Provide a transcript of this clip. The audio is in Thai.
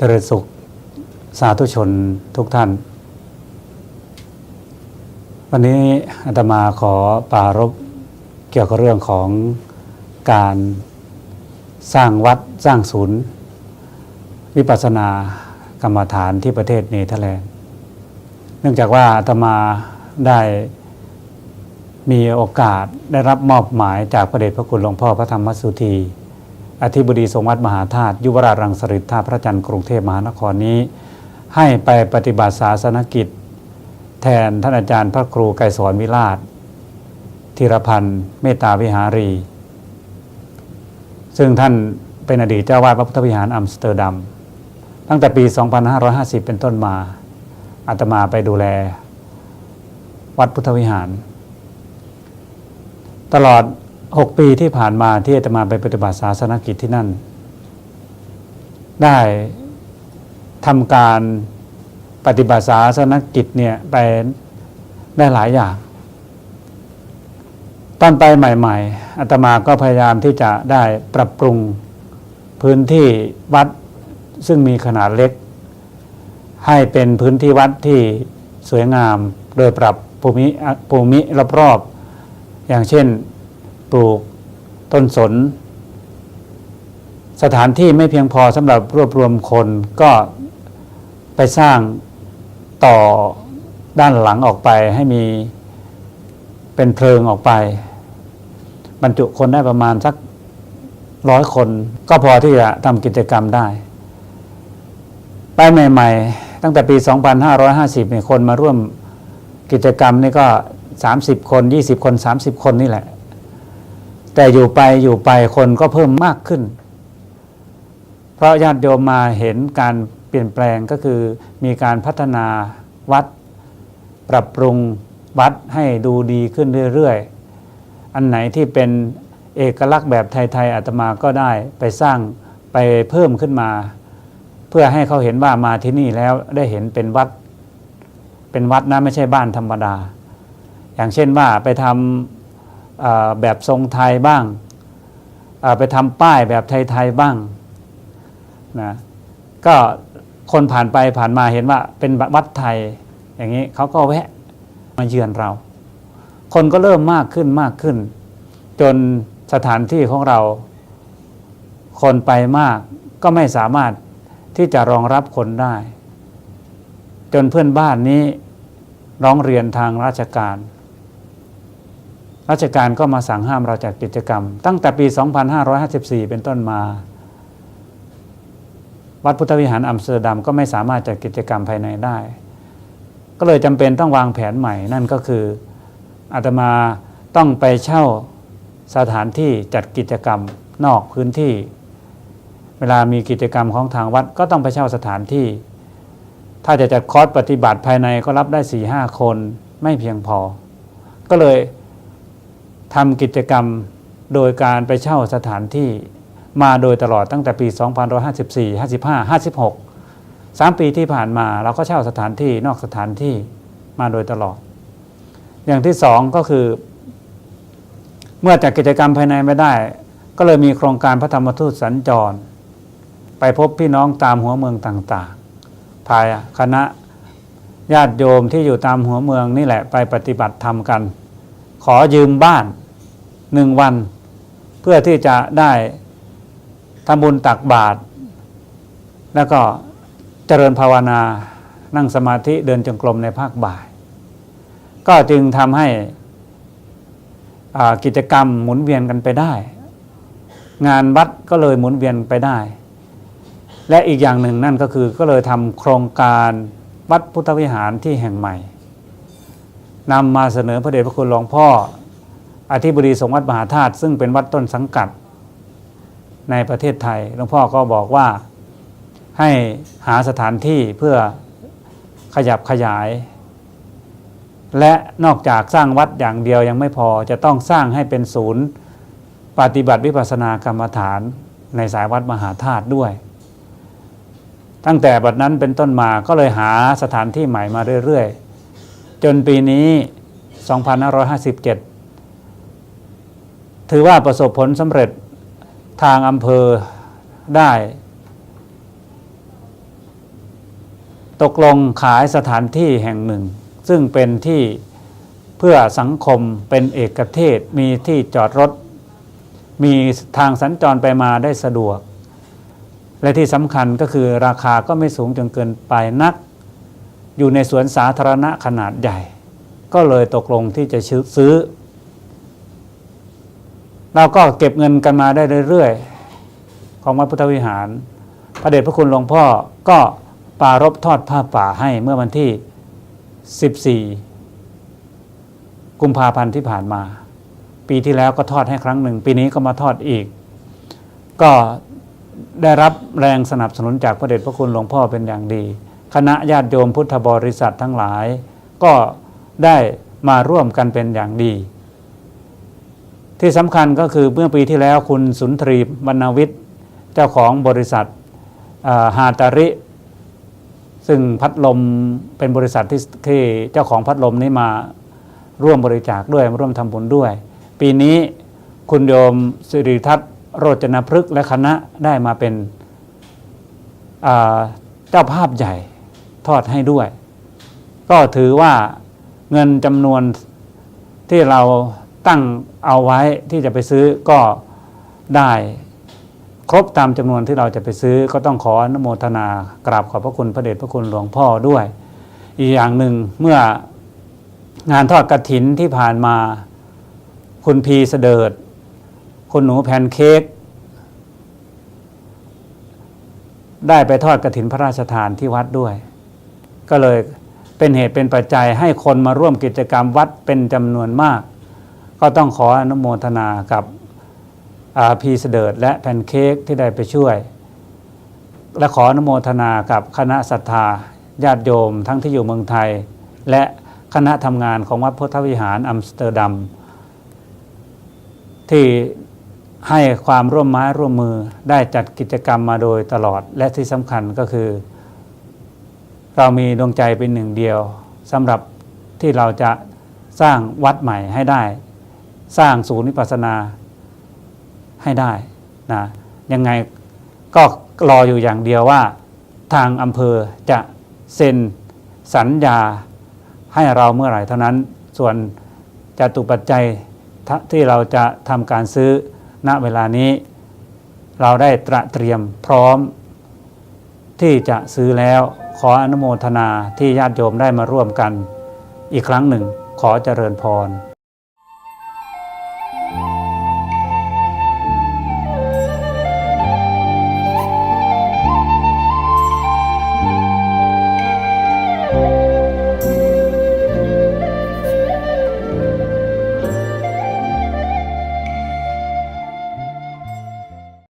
เจริญสุขสาธุชนทุกท่าน วันนี้อาตมาขอปรารบเกี่ยวกับเรื่องของการสร้างวัดสร้างศูนย์ วิปัสสนากรรมฐานที่ประเทศเนเธอร์แลนด์ เนื่องจากว่าอาตมาได้มีโอกาสได้รับมอบหมายจากพระเดชพระคุณหลวงพ่อพระธรรมสุธี อธิบดีทรงวัดมหาธาตุยุวราชรังสฤษท่าพระจันทร์กรุงเทพมหานครนี้ ให้ไปปฏิบัติศาสนกิจ แทนท่านอาจารย์พระครูไกรสอนวิราชธีรพันธ์เมตตาวิหารี ซึ่งท่านเป็นอดีตเจ้าวาดพระพุทธวิหารอัมสเตอร์ดัมตั้งแต่ปี 2550 เป็นต้นมาอาตมาไปดูแล วัดพุทธวิหาร ตลอด 6 ปีที่ผ่านมาที่อาตมาไปปฏิบัติศาสนกิจที่นั่น ได้ทำการปฏิบัติศาสนกิจเนี่ยไปได้หลายอย่าง ตอนไปใหม่ ๆอาตมาก็พยายามที่จะได้ปรับปรุงพื้นที่วัดซึ่งมีขนาดเล็ก ให้เป็นพื้นที่วัดที่สวยงามโดยปรับภูมิภูมิรอบๆอย่างเช่น ปลูกต้นสน สถานที่ไม่เพียงพอสำหรับรวบรวมคนก็ไปสร้างต่อด้านหลังออกไปให้มีเป็นเพลิงออกไป บรรจุคนได้ประมาณสักร้อยคน ก็พอที่จะทำกิจกรรมได้ ไปใหม่ ๆ ตั้งแต่ปี 2550เนี่ยคนมาร่วมกิจกรรมนี่ก็ 30 คน 20 คน 30 คนนี่แหละ แต่อยู่ไปอยู่ไปคนก็เพิ่มมากขึ้น เพราะญาติโยมมาเห็นการเปลี่ยนแปลงก็คือมีการพัฒนาวัด ปรับปรุงวัดให้ดูดีขึ้นเรื่อยๆ อันไหนที่เป็นเอกลักษณ์แบบไทยๆอาตมาก็ได้ไปสร้างไปเพิ่มขึ้นมา เพื่อให้เขาเห็นว่ามาที่นี่แล้วได้เห็นเป็นวัด เป็นวัดนะไม่ใช่บ้านธรรมดา อย่างเช่นว่าไปทำ แบบทรงไทยบ้าง ไปทำป้ายแบบไทยๆบ้างนะก็คนผ่านไปผ่านมาเห็นว่าเป็นวัดไทยอย่างนี้เขาก็แวะมาเยือนเรา คนก็เริ่มมากขึ้นมากขึ้น จนสถานที่ของเรา คนไปมากก็ไม่สามารถที่จะรองรับคนได้ จนเพื่อนบ้านนี้ร้องเรียนทางราชการ ราชการก็มาสั่งห้ามเราจากกิจกรรม ตั้งแต่ปี 2554 เป็นต้นมา วัดพุทธวิหารอัมสเตอร์ดัมก็ไม่สามารถจัดกิจกรรมภายในได้ ก็เลยจำเป็นต้องวางแผนใหม่นั่นก็คืออาตมาต้องไปเช่าสถานที่จัดกิจกรรมนอกพื้นที่ เวลามีกิจกรรมของทางวัดก็ต้องไปเช่าสถานที่ ถ้าจะจัดคอร์สปฏิบัติภายในก็รับได้4ี่ห้าคนไม่เพียงพอ ก็เลย ทำกิจกรรมโดยการไปเช่าสถานที่มาโดยตลอดตั้งแต่ปี 2554 55 56 3 ปีที่ผ่านมาเราก็เช่าสถานที่นอกสถานที่มาโดยตลอด อย่างที่สองก็คือ เมื่อจัดกิจกรรมภายในไม่ได้ ก็เลยมีโครงการพระธรรมทูตสัญจร ไปพบพี่น้องตามหัวเมืองต่างๆพายคณะญาติโยมที่อยู่ตามหัวเมืองนี่แหละไปปฏิบัติธรรมกัน อยืมบ้านหนึ่งวัน เพื่อที่จะได้ทำบุญตักบาตรแล้วก็เจริญภาวนานั่งสมาธิเดินจงกรมในภาคบ่าย ก็จึงทำให้กิจกรรมหมุนเวียนกันไปได้ งานวัดก็เลยหมุนเวียนไปได้ และอีกอย่างหนึ่งนั่นก็คือก็เลยทำโครงการวัดพุทธวิหารที่แห่งใหม่ นำมาเสนอพระเดชพระคุณหลวงพ่อ อธิบดีสงฆ์วัดมหาธาตุซึ่งเป็นวัดต้นสังกัดในประเทศไทยหลวงพ่อก็บอกว่าให้หาสถานที่เพื่อขยับขยาย และนอกจากสร้างวัดอย่างเดียวยังไม่พอจะต้องสร้างให้เป็นศูนย์ ปฏิบัติวิปัสสนากรรมฐานในสายวัดมหาธาตุด้วย ตั้งแต่บัดนั้นเป็นต้นมาก็เลยหาสถานที่ใหม่มาเรื่อยๆ จนปีนี้ 2557 ถือว่าประสบผลสำเร็จทางอำเภอได้ ตกลงขายสถานที่แห่งหนึ่ง ซึ่งเป็นที่เพื่อสังคมเป็นเอกเทศมีที่จอดรถ มีทางสัญจรไปมาได้สะดวก และที่สำคัญก็คือราคาก็ไม่สูงจนเกินไปนัก อยู่ในสวนสาธารณะขนาดใหญ่ ก็เลยตกลงที่จะซื้อ เราก็เก็บเงินกันมาได้เรื่อยๆ ของวัดพุทธวิหาร พระเดชพระคุณหลวงพ่อก็ปารบทอดผ้าป่าให้เมื่อวันที่ 14 กุมภาพันธ์ที่ผ่านมา ปีที่แล้วก็ทอดให้ครั้งหนึ่ง ปีนี้ก็มาทอดอีก ก็ได้รับแรงสนับสนุนจากพระเดชพระคุณหลวงพ่อเป็นอย่างดี คณะญาติโยมพุทธบริษัททั้งหลาย ก็ได้มาร่วมกันเป็นอย่างดี ที่สำคัญก็คือเมื่อปีที่แล้วคุณสุนทรีบรรณวิทย์เจ้าของบริษัทฮาตาริ ซึ่งพัดลมเป็นบริษัทที่ที่เจ้าของพัดลมนี้มาร่วมบริจาคด้วยร่วมทำบุญด้วย ปีนี้คุณโยมสิริทัศน์โรจนพฤกษ์และคณะได้มาเป็นเจ้าภาพใหญ่ ทอดให้ด้วย ก็ถือว่าเงินจำนวนที่เราตั้งเอาไว้ที่จะไปซื้อก็ได้ครบตามจำนวนที่เราจะไปซื้อก็ต้องขออนุโมทนากราบขอบพระคุณพระเดชพระคุณหลวงพ่อด้วย อีกอย่างหนึ่งเมื่องานทอดกระถินที่ผ่านมา คุณพีเสดิร์ดคุณหนูแพนเค้กได้ไปทอดกระถินพระราชทานที่วัดด้วย ก็เลยเป็นเหตุเป็นปัจจัยให้คนมาร่วมกิจกรรมวัดเป็นจำนวนมาก ก็ต้องขออนุโมทนากับอาพีเสดิร์ดและแพนเค้กที่ได้ไปช่วย และขออนุโมทนากับคณะศรัทธาญาติโยมทั้งที่อยู่เมืองไทย และคณะทำงานของวัดพุทธวิหารอัมสเตอร์ดัมที่ให้ความร่วมไม้ร่วมมือได้จัดกิจกรรมมาโดยตลอดและที่สำคัญก็คือ เรามีดวงใจเป็นหนึ่งเดียวสำหรับที่เราจะสร้างวัดใหม่ให้ได้ สร้างศูนย์วิปัสสนาให้ได้นะยังไงก็รออยู่อย่างเดียวว่าทางอำเภอจะเซ็นสัญญาให้เราเมื่อไหร่เท่านั้น ส่วนจตุปัจจัยทะที่เราจะทำการซื้อณเวลานี้ เราได้ตระเตรียมพร้อมที่จะซื้อแล้ว ขออนุโมทนาที่ญาติโยมได้มาร่วมกัน อีกครั้งหนึ่งขอเจริญพร